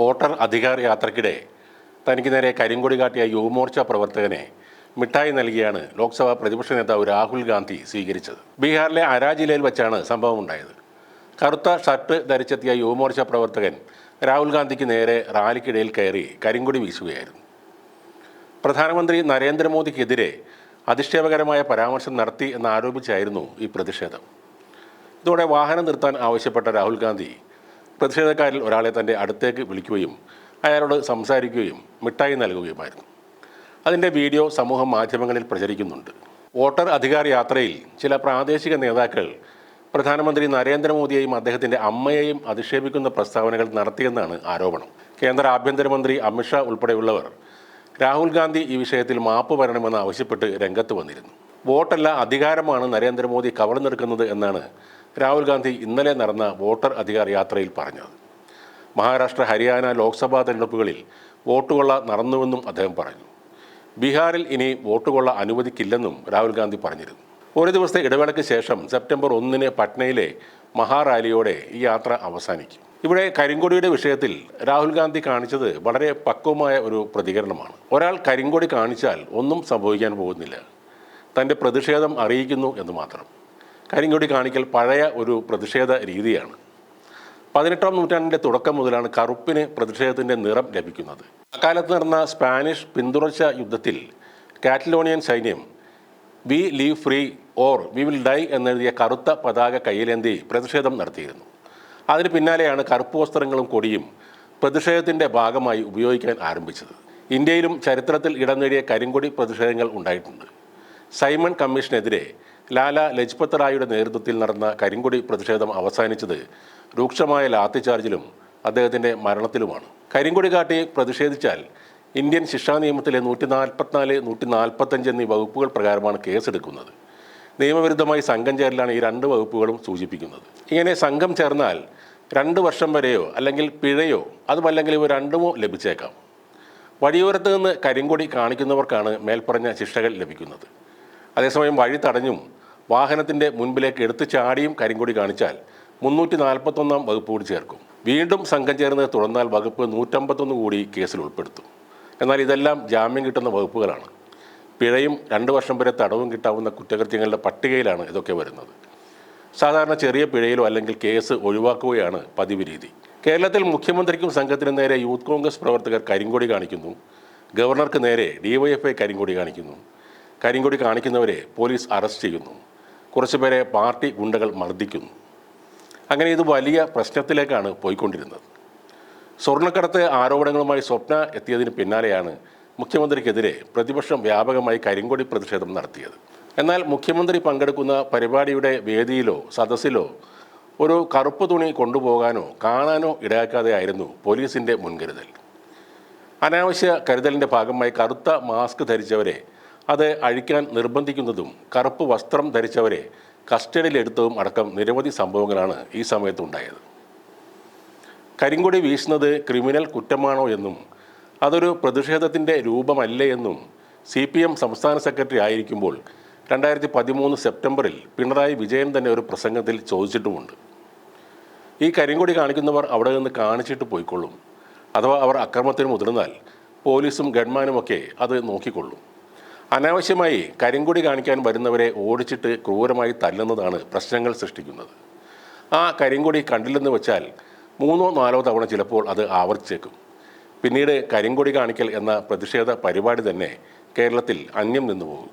Voter അധികാര യാത്രക്കിടെ തനിക്ക് നേരെ കരിങ്കൊടി കാട്ടിയ യുവമോർച്ച പ്രവർത്തകനെ മിഠായി നൽകിയാണ് ലോക്സഭാ പ്രതിപക്ഷ നേതാവ് രാഹുൽ ഗാന്ധി സ്വീകരിച്ചത്. ബീഹാറിലെ അരാ ജില്ലയിൽ വെച്ചാണ് സംഭവം ഉണ്ടായത് കറുത്ത ഷർട്ട് ധരിച്ചെത്തിയ യുവമോർച്ച പ്രവർത്തകൻ രാഹുൽ ഗാന്ധിക്ക് നേരെ റാലിക്കിടയിൽ കയറി കരിങ്കൊടി വീശുകയായിരുന്നു. പ്രധാനമന്ത്രി നരേന്ദ്രമോദിക്കെതിരെ അധിക്ഷേപകരമായ പരാമർശം നടത്തി എന്നാരോപിച്ചായിരുന്നു ഈ പ്രതിഷേധം. ഇതോടെ വാഹനം നിർത്താൻ ആവശ്യപ്പെട്ട രാഹുൽ ഗാന്ധി പ്രതിഷേധക്കാരിൽ ഒരാളെ തന്റെ അടുത്തേക്ക് വിളിക്കുകയും അയാളോട് സംസാരിക്കുകയും മിഠായി നൽകുകയുമായിരുന്നു. അതിന്റെ വീഡിയോ സമൂഹ മാധ്യമങ്ങളിൽ പ്രചരിക്കുന്നുണ്ട്. വോട്ടർ അധികാർ യാത്രയിൽ ചില പ്രാദേശിക നേതാക്കൾ പ്രധാനമന്ത്രി നരേന്ദ്രമോദിയെയും അദ്ദേഹത്തിന്റെ അമ്മയെയും അധിക്ഷേപിക്കുന്ന പ്രസ്താവനകൾ നടത്തിയെന്നാണ് ആരോപണം. കേന്ദ്ര ആഭ്യന്തരമന്ത്രി അമിത്ഷാ ഉൾപ്പെടെയുള്ളവർ രാഹുൽ ഗാന്ധി ഈ വിഷയത്തിൽ മാപ്പ് വരണമെന്ന് ആവശ്യപ്പെട്ട് രംഗത്ത് വന്നിരുന്നു. വോട്ടല്ല അധികാരമാണ് നരേന്ദ്രമോദി കവർന്നെടുക്കുന്നത് എന്നാണ് രാഹുൽ ഗാന്ധി ഇന്നലെ നടന്ന വോട്ടർ അധികാർ യാത്രയിൽ പറഞ്ഞത് മഹാരാഷ്ട്ര ഹരിയാന ലോക്സഭാ തെരഞ്ഞെടുപ്പുകളിൽ വോട്ടുകൊള്ള നടന്നുവെന്നും അദ്ദേഹം പറഞ്ഞു. ബീഹാറിൽ ഇനി വോട്ടുകൊള്ള അനുവദിക്കില്ലെന്നും രാഹുൽ ഗാന്ധി പറഞ്ഞിരുന്നു. ഒരു ദിവസത്തെ ഇടവേളയ്ക്ക് ശേഷം സെപ്റ്റംബർ ഒന്നിന് പട്നയിലെ മഹാറാലിയോടെ ഈ യാത്ര അവസാനിക്കും. ഇവിടെ കരിങ്കൊടിയുടെ വിഷയത്തിൽ രാഹുൽ ഗാന്ധി കാണിച്ചത് വളരെ പക്വമായ ഒരു പ്രതികരണമാണ്. ഒരാൾ കരിങ്കൊടി കാണിച്ചാൽ ഒന്നും സംഭവിക്കാൻ പോകുന്നില്ല. തന്റെ പ്രതിഷേധം അറിയിക്കുന്നു എന്ന് മാത്രം. കരിങ്കൊടി കാണിക്കൽ പഴയ ഒരു പ്രതിഷേധ രീതിയാണ്. പതിനെട്ടാം നൂറ്റാണ്ടിന്റെ തുടക്കം മുതലാണ് കറുപ്പിന് പ്രതിഷേധത്തിന്റെ നിറം ലഭിക്കുന്നത്. അക്കാലത്ത് നടന്ന സ്പാനിഷ് പിന്തുടർച്ച യുദ്ധത്തിൽ കാറ്റലോണിയൻ സൈന്യം we live free or we will die എന്നെഴുതിയ കറുത്ത പതാക കയ്യിലേന്തി പ്രതിഷേധം നടത്തിയിരുന്നു. അതിന് പിന്നാലെയാണ് കറുപ്പ് വസ്ത്രങ്ങളും കൊടിയും പ്രതിഷേധത്തിന്റെ ഭാഗമായി ഉപയോഗിക്കാൻ ആരംഭിച്ചത്. ഇന്ത്യയിലും ചരിത്രത്തിൽ ഇടം നേടിയ കരിങ്കൊടി പ്രതിഷേധങ്ങൾ ഉണ്ടായിട്ടുണ്ട്. സൈമൺ കമ്മീഷനെതിരെ ലാല ലജ്പത് റായിയുടെ നേതൃത്വത്തിൽ നടന്ന കരിങ്കൊടി പ്രതിഷേധം അവസാനിച്ചത് രൂക്ഷമായ ലാത്തിചാർജിലും അദ്ദേഹത്തിന്റെ മരണത്തിലുമാണ്. കരിങ്കൊടി കാട്ടി പ്രതിഷേധിച്ചാൽ ഇന്ത്യൻ ശിക്ഷാ നിയമത്തിലെ നൂറ്റി നാൽപ്പത്തിനാല് നൂറ്റി നാൽപ്പത്തഞ്ച് എന്നീ വകുപ്പുകൾ പ്രകാരമാണ് കേസെടുക്കുന്നത്. നിയമവിരുദ്ധമായി സംഘം ചേരലാണ് ഈ രണ്ട് വകുപ്പുകളും സൂചിപ്പിക്കുന്നത്. ഇങ്ങനെ സംഘം ചേർന്നാൽ രണ്ട് വർഷം വരെയോ അല്ലെങ്കിൽ പിഴയോ അതുമല്ലെങ്കിൽ ഇവ രണ്ടുമോ ലഭിച്ചേക്കാം. വഴിയോരത്ത് നിന്ന് കരിങ്കൊടി കാണിക്കുന്നവർക്കാണ് മേൽപ്പറഞ്ഞ ശിക്ഷകൾ ലഭിക്കുന്നത്. അതേസമയം വഴി തടഞ്ഞും വാഹനത്തിന്റെ മുൻപിലേക്ക് എടുത്തു ചാടിയും കരിങ്കൊടി കാണിച്ചാൽ മുന്നൂറ്റി നാൽപ്പത്തൊന്നാം വകുപ്പ് കൂടി ചേർക്കും. വീണ്ടും സംഘം ചേർന്ന് തുടർന്നാൽ വകുപ്പ് നൂറ്റമ്പത്തൊന്ന് കൂടി കേസിൽ ഉൾപ്പെടുത്തും. എന്നാൽ ഇതെല്ലാം ജാമ്യം കിട്ടുന്ന വകുപ്പുകളാണ്. പിഴയും രണ്ട് വർഷം വരെ തടവും കിട്ടാവുന്ന കുറ്റകൃത്യങ്ങളുടെ പട്ടികയിലാണ് ഇതൊക്കെ വരുന്നത്. സാധാരണ ചെറിയ പിഴയിലോ അല്ലെങ്കിൽ കേസ് ഒഴിവാക്കുകയാണ് പതിവ് രീതി. കേരളത്തിൽ മുഖ്യമന്ത്രിക്കും സംഘത്തിനും നേരെ യൂത്ത് കോൺഗ്രസ് പ്രവർത്തകർ കരിങ്കൊടി കാണിക്കുന്നു. ഗവർണർക്ക് നേരെ ഡിവൈഎഫ്ഐ കരിങ്കൊടി കാണിക്കുന്നു. കരിങ്കൊടി കാണിക്കുന്നവരെ പോലീസ് അറസ്റ്റ് ചെയ്യുന്നു. കുറച്ചുപേരെ പാർട്ടി ഗുണ്ടകൾ മർദ്ദിക്കുന്നു. അങ്ങനെ ഇത് വലിയ പ്രശ്നത്തിലേക്കാണ് പോയിക്കൊണ്ടിരുന്നത്. സ്വർണക്കടത്ത് ആരോപണങ്ങളുമായി സ്വപ്ന എത്തിയതിന് പിന്നാലെയാണ് മുഖ്യമന്ത്രിക്കെതിരെ പ്രതിപക്ഷം വ്യാപകമായി കരിങ്കൊടി പ്രതിഷേധം നടത്തിയത്. എന്നാൽ മുഖ്യമന്ത്രി പങ്കെടുക്കുന്ന പരിപാടിയുടെ വേദിയിലോ സദസ്സിലോ ഒരു കറുപ്പ് തുണി കൊണ്ടുപോകാനോ കാണാനോ ഇടയാക്കാതെയായിരുന്നു പോലീസിന്റെ മുൻകരുതൽ. അനാവശ്യ കരുതലിന്റെ ഭാഗമായി കറുത്ത മാസ്ക് ധരിച്ചവരെ അത് അഴിക്കാൻ നിർബന്ധിക്കുന്നതും കറുപ്പ് വസ്ത്രം ധരിച്ചവരെ കസ്റ്റഡിയിലെടുത്തതും അടക്കം നിരവധി സംഭവങ്ങളാണ് ഈ സമയത്ത് ഉണ്ടായത് കരിങ്കൊടി വീശുന്നത് ക്രിമിനൽ കുറ്റമാണോ എന്നും അതൊരു പ്രതിഷേധത്തിന്റെ രൂപമല്ലേ എന്നും സി പി എം സംസ്ഥാന സെക്രട്ടറി ആയിരിക്കുമ്പോൾ രണ്ടായിരത്തി പതിമൂന്ന് സെപ്റ്റംബറിൽ പിണറായി വിജയൻ തന്നെ ഒരു പ്രസംഗത്തിൽ ചോദിച്ചിട്ടുമുണ്ട്. ഈ കരിങ്കൊടി കാണിക്കുന്നവർ അവിടെ നിന്ന് കാണിച്ചിട്ട് പോയിക്കൊള്ളും അഥവാ അവർ അക്രമത്തിന് മുതിർന്നാൽ പോലീസും ഗൺമാനുമൊക്കെ അത് നോക്കിക്കൊള്ളും. അനാവശ്യമായി കരിങ്കൊടി കാണിക്കാൻ വരുന്നവരെ ഓടിച്ചിട്ട് ക്രൂരമായി തല്ലുന്നതാണ് പ്രശ്നങ്ങൾ സൃഷ്ടിക്കുന്നത്. ആ കരിങ്കൊടി കണ്ടില്ലെന്ന് വെച്ചാൽ മൂന്നോ നാലോ തവണ ചിലപ്പോൾ അത് ആവർത്തിച്ചേക്കും. പിന്നീട് കരിങ്കൊടി കാണിക്കൽ എന്ന പ്രതിഷേധ പരിപാടി തന്നെ കേരളത്തിൽ അന്യം നിന്നു പോകും